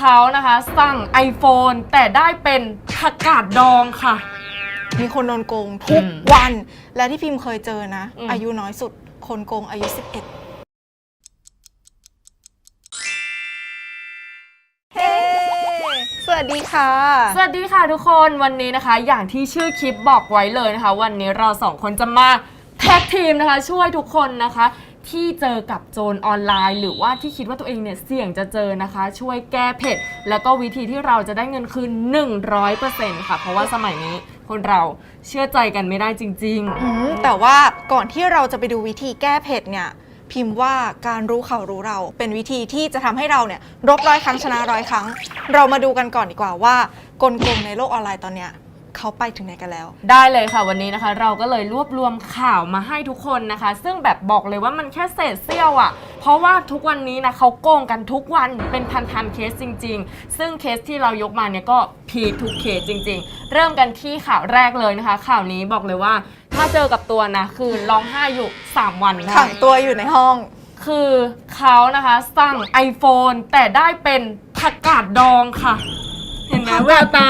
เขานะคะสั่ง iPhone แต่ได้เป็นผักกาดดองค่ะ มีคนโดนโกงทุกอืมวัน และที่พิมพ์เคยเจอนะ อืม อายุน้อยสุดคนโกงอายุ 11 เฮ้ สวัสดีค่ะ สวัสดีค่ะทุกคนวันนี้นะคะ อย่างที่ชื่อคลิปบอกไว้เลยนะคะ วันนี้เราสองคนจะมาแท็กทีมนะคะ ช่วยทุกคนนะคะ ที่เจอกับโจรออนไลน์ หรือว่าที่คิดว่าตัวเองเนี่ยเสี่ยงจะเจอนะคะ ช่วยแก้เผ็ด แล้วก็วิธีที่เราจะได้เงินคืน 100%ค่ะ เพราะว่าสมัยนี้คนเราเชื่อใจกันไม่ได้จริงอืมแต่ว่าก่อนที่เราจะไปดูวิธีแก้เผ็ดเนี่ย พิมพ์ว่าการรู้เขารู้เรา เป็นวิธีที่จะทำให้เราเนี่ยรบร้อยครั้งชนะร้อยครั้ง เรามาดูกันก่อนดีกว่าว่า กลโกงในโลกออนไลน์ตอนเนี้ย เขาไปถึงไหนกันแล้ว ได้เลยค่ะวันนี้นะคะ เราก็เลยรวบรวมข่าวมาให้ทุกคนนะคะ ซึ่งแบบบอกเลยว่ามันแค่เศษเสี้ยวอะ่ะ เพราะว่าทุกวันนี้นะเขาโกงกันทุกวันเป็นพันๆเคสจริง ๆ ซึ่งเคสที่เรายกมาเนี่ยก็พีคทุกเคสจริง ๆ เริ่มกันที่ข่าวแรกเลยนะคะ ข่าวนี้บอกเลยว่า ถ้าเจอกับตัวนะคือร้องไห้อยู่ 3 วันนะขังตัวอยู่ในห้อง คือเขานะคะสั่ง iPhone แต่ได้เป็นผักกาดดองค่ะ เห็นไหมผักกาดแววตา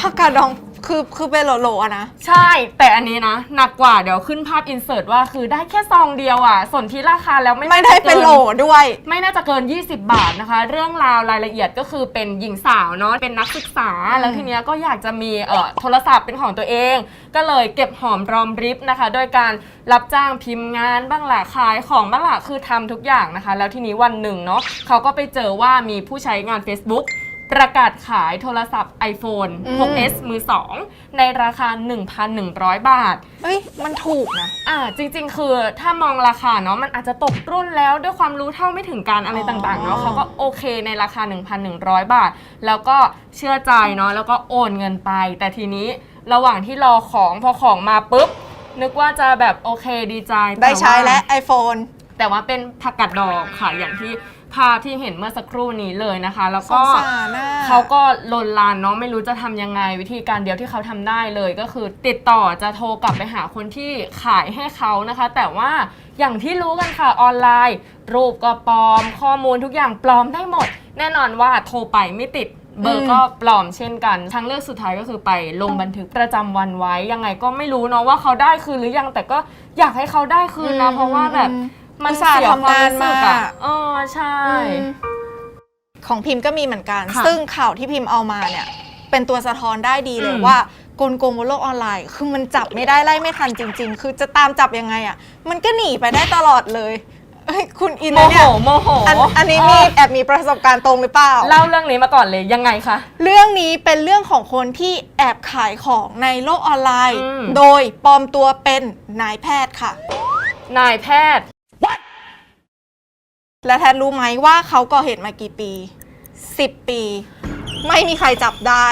ผักกาดดอง คือคือเป็นโหลๆอะนะ ใช่ แต่อันนี้นะ หนักกว่าเดี๋ยวขึ้นภาพอินเสิร์ตว่าคือได้แค่ซองเดียวอะ ส่วนที่ราคาแล้วไม่ไม่ได้าจะกิเป็นโหลด้วย ไม่น่าจะเกิน 20 บาทนะคะ เรื่องราวรายละเอียดก็คือเป็นหญิงสาวเนาะเป็นนักศึกษาอืมแล้วทีเนี้ยก็อยากจะมีเอ่อโทรศัพท์เป็นของตัวเอง ก็เลยเก็บหอมรอมริบนะคะ โดยการรับจ้างพิมพ์งานบ้างละขายของบ้างละคือทำทุกอย่างนะคะ แล้วทีนี้วันหนึ่งเนาะเขาก็ไปเจอว่ามีผู้ใช้งาน Facebook ประกาศขายโทรศัพท์ iPhone อืม 6s มือ 2 ในราคา 1,100 บาท เอ้ย มันถูกนะ อ่าจริงๆ คือถ้ามองราคาเนาะมันอาจจะตกรุ่นแล้วด้วยความรู้เท่าไม่ถึงการอะไรอ๋อต่างๆเนาะเขาก็โอเคในราคา 1,100 บาท แล้วก็เชื่อใจเนาะแล้วก็โอนเงินไป แต่ทีนี้ระหว่างที่รอของพอของมาปุ๊บ นึกว่าจะแบบโอเคดีใจได้ใช้ต่าและ iPhone แต่ว่าเป็นผักกัดดองค่ะอย่างที่ ภาพที่เห็นเมื่อสักครู่นี้เลยนะคะ แล้วสก็งสารน่ะ เขาก็ลนลานเนาะไม่รู้จะทำยังไงวิธีการเดียวที่เขาทำได้เลย ก็คือติดต่อจะโทรกลับไปหาคนที่ขายให้เขานะคะ แต่ว่าอย่างที่รู้กันค่ะออนไลน์ รูปก็ปลอม ข้อมูลทุกอย่างปลอมได้หมด แน่นอนว่าโทรไปไม่ติดเบอร์ก็ปลอมเช่นกันทางเลือกสุดท้ายก็คือไปลงบันทึกประจำวันไว้ยังไงก็ไม่รู้เนาะว่าเขาได้คืนหรือยังแต่ก็อยากให้เขาได้คืนนะ เพราะว่าแบบ อืม มันอุตส่าห์เสียความรู้สึกทำงานอะมาเออใช่อืมของพิมพ์ก็มีเหมือนกัน ค่ะซึ่งข่าวที่พิมพ์เอามาเนี่ย เป็นตัวสะท้อนได้ดีเลยอืม ว่า กลโกงบนโลกออนไลน์ คือมันจับไม่ได้ไล่ไม่ทันจริง ๆ คือจะตามจับยังไงอะมันก็หนีไปได้ตลอดเลยเอ้ยคุณอินโมนะโหเนี่ยโมโหอันอันนี้มีแอบมีประสบการณ์ตรงหรือเปล่า เล่าเรื่องนี้มาก่อนเลยยังไงคะ เรื่องนี้เป็นเรื่องของคนที่แอบขายของในโลกออนไลน์ อืม โดยปลอมตัวเป็นนายแพทย์ค่ะ นายแพทย์ และแทนรู้ไหมว่าเขาก่อเหตุมากี่ปี 10 ปี ไม่มีใครจับได้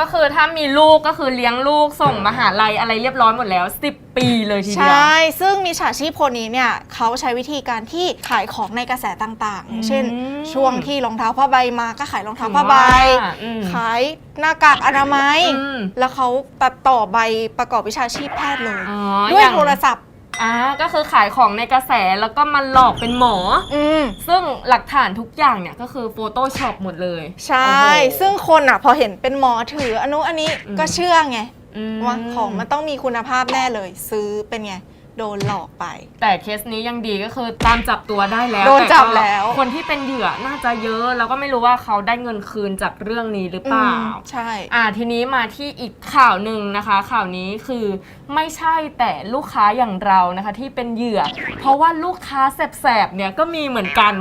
ก็คือถ้ามีลูกก็คือเลี้ยงลูกส่งมหาลัยอะไรเรียบร้อยหมดแล้ว 10 ปีเลยทีใชเดียว่ ซึ่งมีฉาชีพคนนี้เนี่ยเขาใช้วิธีการที่ขายของในกระแสต่างๆ อย่างเช่น อืมช่วงที่รองเท้าผ้าใบมาก็ขายรองเท้าผ้าใบว่าอืมขายหน้ากากอนามัย อืม แล้วเขาตัดต่อใบประกอบวิชาชีพแพทย์เลย อ๋อด้วยอย่าง โทรศัพท์ อ่าก็คือขายของในกระแสแล้วก็มาหลอกเป็นหมอ อืม ซึ่งหลักฐานทุกอย่างเนี่ยก็คือโฟโต้ช็อปหมดเลยใช่ โอ้โห ซึ่งคนอะ พอเห็นเป็นหมอถืออนนุอันนี้อืม ก็เชื่อไง อืม ว่าของมันต้องมีคุณภาพแน่เลยซื้อเป็นไง โดนหลอกไป แต่เคสนี้ยังดีก็คือตามจับตัวได้แล้วโดนจับต่ก็แล้วคนที่เป็นเหยื่อน่าจะเยอะ แล้วก็ไม่รู้ว่าเขาได้เงินคืนจากเรื่องนี้หรือเปล่า อืมใช่ อ่าทีนี้มาที่อีกข่าวหนึ่งนะคะ ข่าวนี้คือไม่ใช่แต่ลูกค้าอย่างเรานะคะที่เป็นเหยื่อ เพราะว่าลูกค้าแสบๆเนี่ยก็มีเหมือนกัน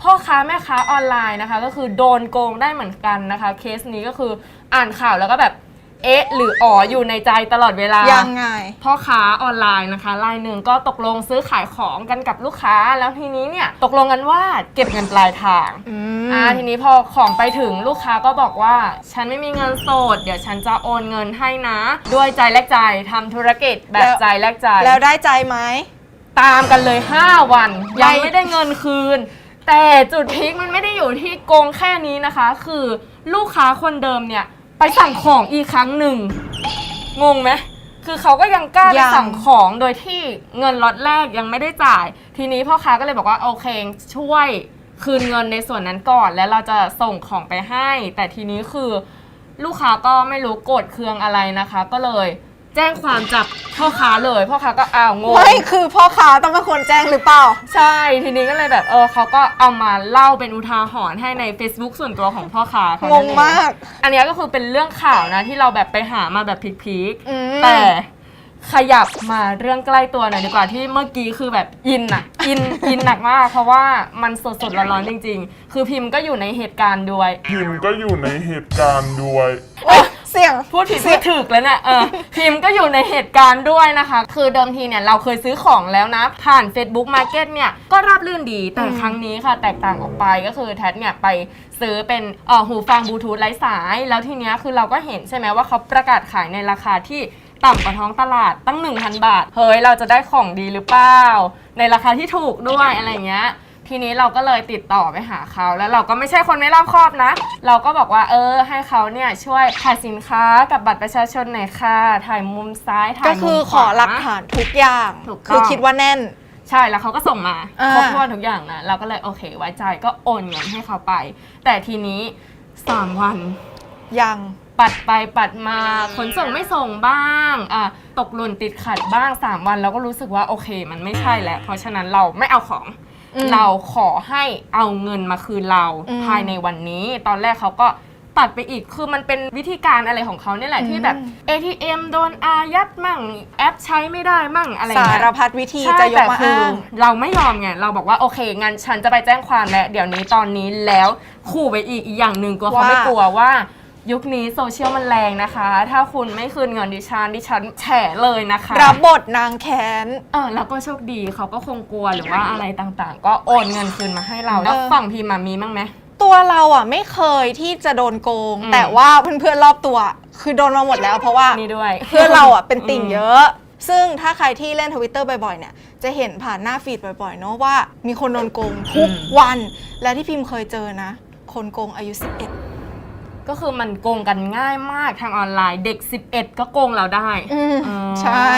พ่อค้าแม่ค้าออนไลน์นะคะ ก็คือโดนโกงได้เหมือนกันนะคะ เคสนี้ก็คืออ่านข่าวแล้วก็แบบ เอ๊ะ หรืออ๋ออยู่ในใจตลอดเวลา ยังไง พ่อค้าออนไลน์นะคะรายหนึ่งก็ตกลงซื้อขายของกันกับลูกค้า แล้วทีนี้เนี่ยตกลงกันว่าเก็บเงินปลายทางอือ่ามทีนี้พอของไปถึงลูกค้าก็บอกว่า ฉันไม่มีเงินสด เดี๋ยวฉันจะโอนเงินให้นะ ด้วยใจแลกใจทำธุรกิจแบบใจแลกใจ แล้วได้ใจไหม ตามกันเลย 5 วันไม่ยังไม่ได้เงินคืน แต่จุดพีคมันไม่ได้อยู่ที่โกงแค่นี้นะคะ คือลูกค้าคนเดิมเนี่ย ไปสั่งของอีกครั้งหนึ่ง งงไหมคือเขาก็ยังกล้าไปยัง สั่งของโดยที่เงินล็อตแรกยังไม่ได้จ่าย ทีนี้พ่อค้าก็เลยบอกว่าโอเคช่วยคืนเงินในส่วนนั้นก่อน แล้วเราจะส่งของไปให้ แต่ทีนี้คือลูกค้าก็ไม่รู้โกรธเคืองอะไรนะคะ ก็เลย แจ้งความจับพ่อค้าเลย พ่อค้าก็อ้าวงง ไม่คือพ่อค้าต้องเป็นคนแจ้งหรือเปล่า ใช่ ทีนี้ก็เลยแบบเออเขาก็เอามาเล่าเป็นอุทาหรณ์ให้ใน Facebook ส่วนตัวของพ่อค้าเขางนั่งนเอมาก อันเนี้ยก็คือเป็นเรื่องข่าวนะที่เราแบบไปหามาแบบพีคอืม ๆแต่ขยับมาเรื่องใกล้ตัวหน่อยดีกว่าที่เมื่อกี้คือแบบอินอะอินอินหนักมาก เพราะว่ามันสดๆร้อนๆจริง ๆ คือพิมพ์ก็อยู่ในเหตุการณ์ด้วย พิมก็อยู่ในเหตุการณ์ด้วย โอ๊ย เสียง พูดผิดพูดถูกแล้วเนี่ยเออพิมพ์ก็อยู่ในเหตุการณ์ด้วยนะคะ คือเดิมทีเนี่ยเราเคยซื้อของแล้วนะ ผ่าน Facebook Market เนี่ยก็ราบรื่นดีแต่อืมครั้งนี้ค่ะ แตกต่างออกไปก็คือแท็เนี่ยไปซื้อเป็นเอ่อหูฟังบลูทูธไร้สาย แล้วทีเนี้ยคือเราก็เห็นใช่ไหมว่าเขาประกาศขายในราคาที่ต่ำกว่าท้องตลาดตั้ง 1,000 บาท เฮ้ย เราจะได้ของดีหรือเปล่า ในราคาที่ถูกด้วยอะไรเงี้ย ทีนี้เราก็เลยติดต่อไปหาเขาแล้วเราก็ไม่ใช่คนไม่รอบคอบนะ เราก็บอกว่าเออ ให้เขาเนี่ยช่วยถ่ายสินค้ากับบัตรประชาชนหน่อยค่ะ ถ่ายมุมซ้ายถ่ายก็มุมคือขขวาอหลักฐานทุกอย่าง ถูกต้อง คือคิดว่าแน่น ใช่แล้วเขาก็ส่งมาอ่า ครบถ้วนทุกอย่างนะเราก็เลยโอเค ไว้ใจก็โอนเงินให้เขาไป แต่ทีนี้สามวัน ยัง ปัดไปปัดมาขนส่งไม่ส่งบ้างอะตกหล่นติดขัดบ้าง 3 วันเราก็รู้สึกว่าโอเค มันไม่ใช่แล้ว เพราะฉะนั้นเราไม่เอาของ อืมเราขอให้เอาเงินมาคืนเราอืมภายในวันนี้ ตอนแรกเขาก็ตัดไปอีกคือมันเป็นวิธีการอะไรของเขาเนี่ยแหละอืม ที่แบบ ATM โดนอายัดมั่งแอปใช้ไม่ได้มั่งอะไรสาเงี้ย รพัดวิธีใช่จะยกแต่มาคืออ้าง เราไม่ยอมไง เราบอกว่าโอเคงั้นฉันจะไปแจ้งความแล้วเดี๋ยวนี้ตอนนี้แล้วขู่ไปอีกอีกอย่างหนึ่งกลัวเขาว่า ไม่กลัวว่า ยุคนี้โซเชียลมันแรงนะคะ ถ้าคุณไม่คืนเงินดิฉันดิฉันแฉเลยนะคะรับบทนางแค้น เออแล้วก็โชคดีเขาก็คงกลัวหรือว่าอะไรต่างๆ ก็โอนเงินคืนมาให้เรา แล้วเออฝั่งพีมามีบ้างไหมตัวเราอะไม่เคยที่จะโดนโกงอืมแต่ว่าเพื่อนๆรอบตัว คือโดนมาหมดแล้วเพราะว่านี่ด้วย เพื่อนเราอะเป็นติ่งเยอะ ซึ่งถ้าใครที่เล่นทวิตเตอร์บ่อยๆเนี่ยจะเห็นผ่านหน้าฟีดบ่อยๆเนาะว่ามีคนโดนโกงทุกอืมวัน และที่พิมพ์เคยเจอนะ คนโกงอายุ 11 ก็คือมันโกงกันง่ายมากทางออนไลน์เด็ก 11 ก็โกงเราได้อืมอ๋อใช่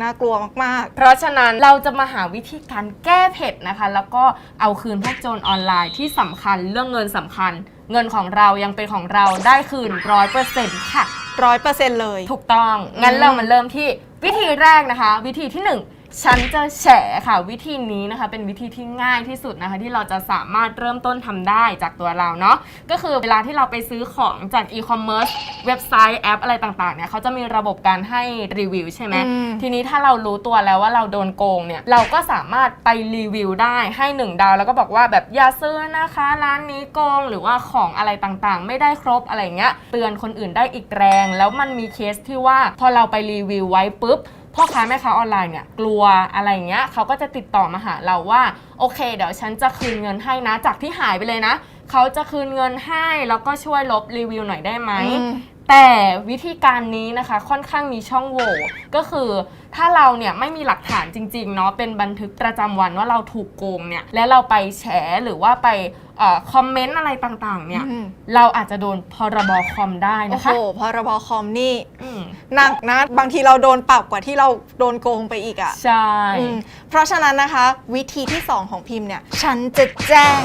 น่ากลัวมาก เพราะฉะนั้นเราจะมาหาวิธีการแก้เผ็ดนะคะ แล้วก็เอาคืนพวกโจรออนไลน์ที่สำคัญเรื่องเงินสำคัญ เงินของเรายังเป็นของเราได้คืนร้อยเปอร์เซ็นต์ค่ะ ๆ ร้อยเปอร์เซ็นต์เลย ถูกต้อง งั้นอืม เรามาเริ่มที่วิธีแรกนะคะ วิธีที่1 ฉันจะแฉค่ะวิธีนี้นะคะ เป็นวิธีที่ง่ายที่สุดนะคะ ที่เราจะสามารถเริ่มต้นทำได้จากตัวเราเนาะก็คือเวลาที่เราไปซื้อของจากอีคอมเมิร์ซเว็บไซต์แอปอะไรต่างๆเนี่ยเขาจะมีระบบการให้รีวิวใช่ไหมอืม ทีนี้ถ้าเรารู้ตัวแล้วว่าเราโดนโกงเนี่ยเราก็สามารถไปรีวิวได้ให้หนึ่งดาว แล้วก็บอกว่าแบบอย่าซื้อนะคะ ร้านนี้โกงหรือว่าของอะไรต่างๆ ไม่ได้ครบอะไรเงี้ยเตือนคนอื่นได้อีกแรง แล้วมันมีเคสที่ว่าพอเราไปรีวิวไว้ปุ๊บ พ่อค้าแม่ค้าออนไลน์เนี่ยกลัวอะไรเงี้ยเขาก็จะติดต่อมาหาเราว่าโอเค เดี๋ยวฉันจะคืนเงินให้นะ จากที่หายไปเลยนะ เขาจะคืนเงินให้แล้วก็ช่วยลบรีวิวหน่อยได้ไหม อืม แต่วิธีการนี้นะคะค่อนข้างมีช่องโหว่ก็คือถ้าเราเนี่ยไม่มีหลักฐานจริงๆเนาะเป็นบันทึกประจำวันว่าเราถูกโกงเนี่ยและเราไปแฉหรือว่าไปเอ่อ คอมเมนต์อะไรต่างๆ เนี่ย อืม เราอาจจะโดนพรบคอมได้โอ้นะโหคะพรบคอมนี่อืมหนักนะ บางทีเราโดนปรับกว่าที่เราโดนโกงไปอีกอะ ใช่ อืมเพราะฉะนั้นนะคะวิธีที่ 2 ของพิมพ์เนี่ยฉันจะแจ้ง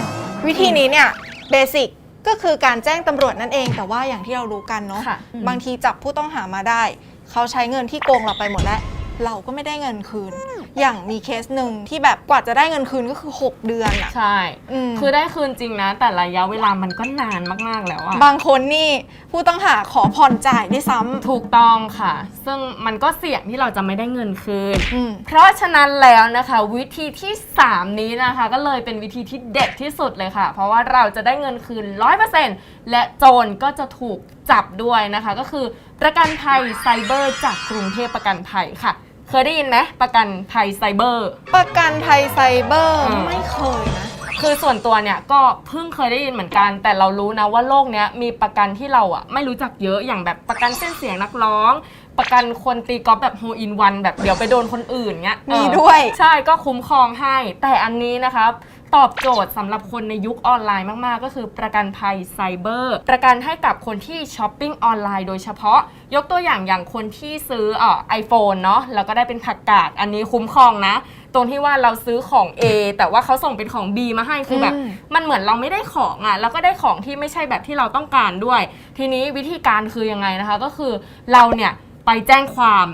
วิธีนี้เนี่ยเบสิกก็คือการแจ้งตำรวจนั่นเองแต่ว่าอย่างที่เรารู้กันเนาะค่ะอืม บางทีจับผู้ต้องหามาได้ เขาใช้เงินที่โกงเราไปหมดแล้ว เราก็ไม่ได้เงินคืน อย่างมีเคสหนึ่งที่แบบกว่าจะได้เงินคืนก็คือ 6 เดือนอะใช่ อืม คือได้คืนจริงนะ แต่ระยะเวลามันก็นานมากๆแล้วอะบางคนนี่ผู้ต้องหาขอผ่อนจ่ายด้วยซ้ำถูกต้องค่ะ ซึ่งมันก็เสี่ยงที่เราจะไม่ได้เงินคืน อืม เพราะฉะนั้นแล้วนะคะ วิธีที่ 3 นี้นะคะ ก็เลยเป็นวิธีที่เด็ดที่สุดเลยค่ะ เพราะว่าเราจะได้เงินคืน 100%และโจรก็จะถูกจับด้วยนะคะ ก็คือประกันภัยไซเบอร์จากกรุงเทพประกันภัยค่ะ เคยได้ยินไหมประกันภัยไซเบอร์ ประกันภัยไซเบอร์ อืม ไม่เคยนะ คือส่วนตัวเนี่ยก็เพิ่งเคยได้ยินเหมือนกัน แต่เรารู้นะว่าโลกเนี้ยมีประกันที่เราอะไม่รู้จักเยอะอย่างแบบประกันเส้นเสียงนักร้อง ประกันคนตีกอล์ฟแบบโฮอินวันแบบเดี๋ยวไปโดนคนอื่นเงี้ยมีเออด้วยใช่ก็คุ้มครองให้ แต่อันนี้นะคะ ตอบโจทย์สำหรับคนในยุคออนไลน์มาก ๆ ก็คือประกันภัยไซเบอร์ ประกันให้กับคนที่ช้อปปิ้งออนไลน์โดยเฉพาะ ยกตัวอย่างอย่างคนที่ซื้อเอ่อไอโฟนเนาะแล้วก็ได้เป็นผักกาดอันนี้คุ้มครองนะ ตรงที่ว่าเราซื้อของ A แต่ว่าเขาส่งเป็นของ B มาให้คือแบบอืมมันเหมือนเราไม่ได้ของอะ่ะแล้วก็ได้ของที่ไม่ใช่แบบที่เราต้องการด้วย ทีนี้วิธีการคือยังไงนะคะ ก็คือเราเนี่ยไปแจ้งความ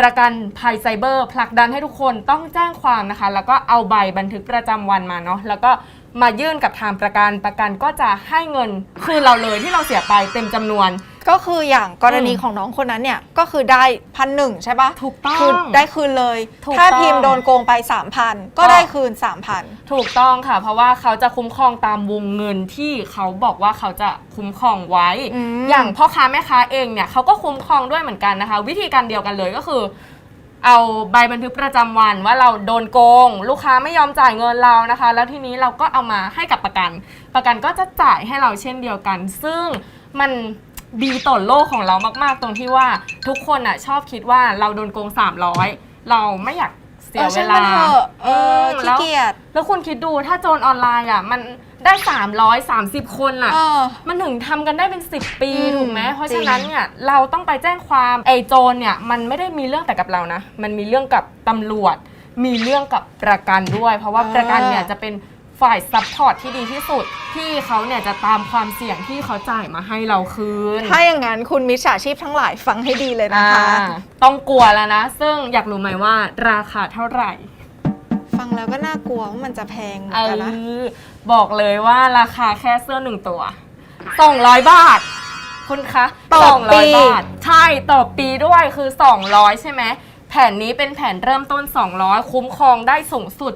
ประกันภัยไซเบอร์ผลักดันให้ทุกคนต้องแจ้งความนะคะ แล้วก็เอาใบบันทึกประจำวันมาเนาะแล้วก็มายื่นกับทางประกันประกันก็จะให้เงินคืนเราเลยที่เราเสียไปเต็มจำนวน ก็คืออย่างกรณีอืมของน้องคนนั้นเนี่ยก็คือได้พันหนึ่งใช่ปะถูกต้องคือได้คืนเลย ถูกถ้าต้อง พิมพ์โดนโกงไป 3,000ก็ก็ได้คืน 3,000 ถูกต้องค่ะ เพราะว่าเขาจะคุ้มครองตามวงเงินที่เขาบอกว่าเขาจะคุ้มครองไว้ อืม อย่างพ่อค้าแม่ค้าเองเนี่ยเขาก็คุ้มครองด้วยเหมือนกันนะคะ วิธีการเดียวกันเลยก็คือ เอาใบบันทึกประจำวันว่าเราโดนโกง ลูกค้าไม่ยอมจ่ายเงินเรานะคะ แล้วทีนี้เราก็เอามาให้กับประกัน ประกันก็จะจ่ายให้เราเช่นเดียวกัน ซึ่งมัน ดีต่อโลกของเรามากๆ ตรงที่ว่าทุกคนอะชอบคิดว่าเราโดนโกง 300 เราไม่อยากเสียเวลาออช่งมันเถอะเออมขี้แล้วเกียจแล้วคุณคิดดูถ้าโจรออนไลน์อะมันได้ 330 คนอะเออมันถึงทำกันได้เป็น 10 ปีอืมถูกไหม เพราะจริฉะงนั้นเนี่ยเราต้องไปแจ้งความไอ้โจรเนี่ยมันไม่ได้มีเรื่องแต่กับเรานะ มันมีเรื่องกับตำรวจ มีเรื่องกับประกันด้วย เพราะว่าประกันเนี่ยจะเป็น ฝ่ายซัพพอร์ตที่ดีที่สุด ที่เขาเนี่ยจะตามความเสี่ยงที่เขาจ่ายมาให้เราคืนถ้าอย่างนั้นคุณมิจฉาชีพทั้งหลายฟังให้ดีเลยนะคะ อ่าต้องกลัวแล้วนะ ซึ่งอยากรู้ไหมว่าราคาเท่าไหร่ ฟังแล้วก็น่ากลัวว่ามันจะแพงเหมือเอนกันนะ อบอกเลยว่าราคาแค่เสื้อหนึ่งตัว200 บาท คุณคะต่อปี 200บาท ใช่ต่อปีด้วยคือ 200 ใช่ไหมแผนนี้เป็นแผนเริ่มต้น 200 คุ้มครองได้สูงสุด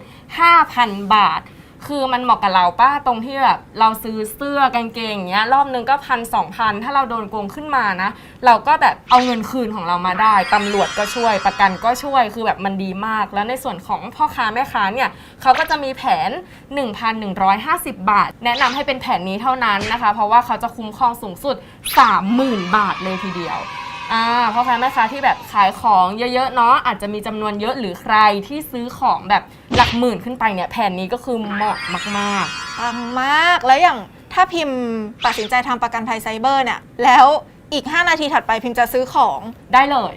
5,000 บาท คือมันเหมาะกับเราป้าตรงที่แบบเราซื้อเสื้อกางเกงอย่างเงี้ยรอบนึงก็พันสองพันถ้าเราโดนโกงขึ้นมานะ เราก็แบบเอาเงินคืนของเรามาได้ตำรวจก็ช่วยประกันก็ช่วยคือแบบมันดีมาก แล้วในส่วนของพ่อค้าแม่ค้าเนี่ยเขาก็จะมีแผน 1,150 บาท แนะนำให้เป็นแผนนี้เท่านั้นนะคะ เพราะว่าเขาจะคุ้มครองสูงสุด 30,000 บาทเลยทีเดียว อ่าพ่อค้าแม่ค้าที่แบบขายของเยอะๆเนาะอาจจะมีจำนวนเยอะหรือใครที่ซื้อของแบบหลักหมื่นขึ้นไปเนี่ยแผนนี้ก็คือเหมาะมากๆปังมาก แล้วอย่างถ้าพิมพ์ตัดสินใจทำประกันภัยไซเบอร์เนี่ย แล้วอีก 5 นาทีถัดไปพิมพ์จะซื้อของได้เลย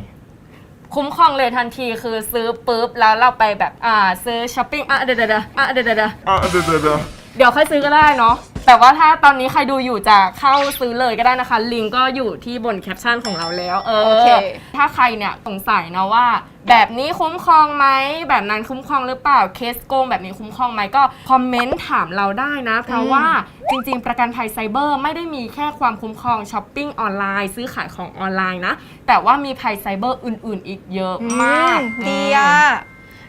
คุ้มครองเลยทันทีคือซื้อปุ๊บแล้วเราไปแบบอ่าซื้อช้อปปิ้งอะเดี๋ยวเดี๋ยวเดี๋ยวอะเดี๋ยวเดี๋ยวเดี๋ยวอะเดี๋ยวเดี๋ยวเดี๋ยวเดี๋ยวค่อยซื้อก็ได้เนาะ แต่ว่าถ้าตอนนี้ใครดูอยู่จะเข้าซื้อเลยก็ได้นะคะ ลิงก์ก็อยู่ที่บนแคปชั่นของเราแล้ว เออโอเคถ้าใครเนี่ยสงสัยนะว่า แบบนี้คุ้มครองไหม แบบนั้นคุ้มครองหรือเปล่า เคสโกงแบบนี้คุ้มครองไหมก็คอมเมนต์ถามเราได้นะ เพราะว่าจริงๆ ประกันภัยไซเบอร์ไม่ได้มีแค่ความคุ้มครองช้อปปิ้งออนไลน์ ซื้อขายของออนไลน์นะ แต่ว่ามีภัยไซเบอร์อื่นๆ อีกเยอะมากอืมดีอะ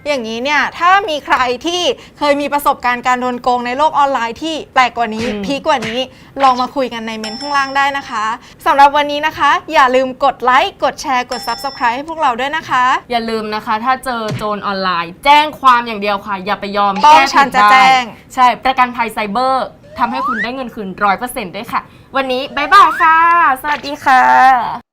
อย่างนี้เนี่ยถ้ามีใครที่เคยมีประสบการณ์การโดนโกงในโลกออนไลน์ที่แปลกกว่านี้อืมพีคกว่านี้ลองมาคุยกันในเมนต์ข้างล่างได้นะคะสำหรับวันนี้นะคะ อย่าลืมกดไลค์กดแชร์กด Subscribe ให้พวกเราด้วยนะคะ อย่าลืมนะคะ ถ้าเจอโจรออนไลน์ แจ้งความอย่างเดียวค่ะ อย่าไปยอมต้องแก้ผิดฉันจะได้แจ้ง ใช่ประกันภัยไซเบอร์ทำให้คุณได้เงินคืนร้อยเปอร์เซ็นต์ด้วยค่ะ วันนี้บ๊ายบายค่ะ สวัสดีค่ะ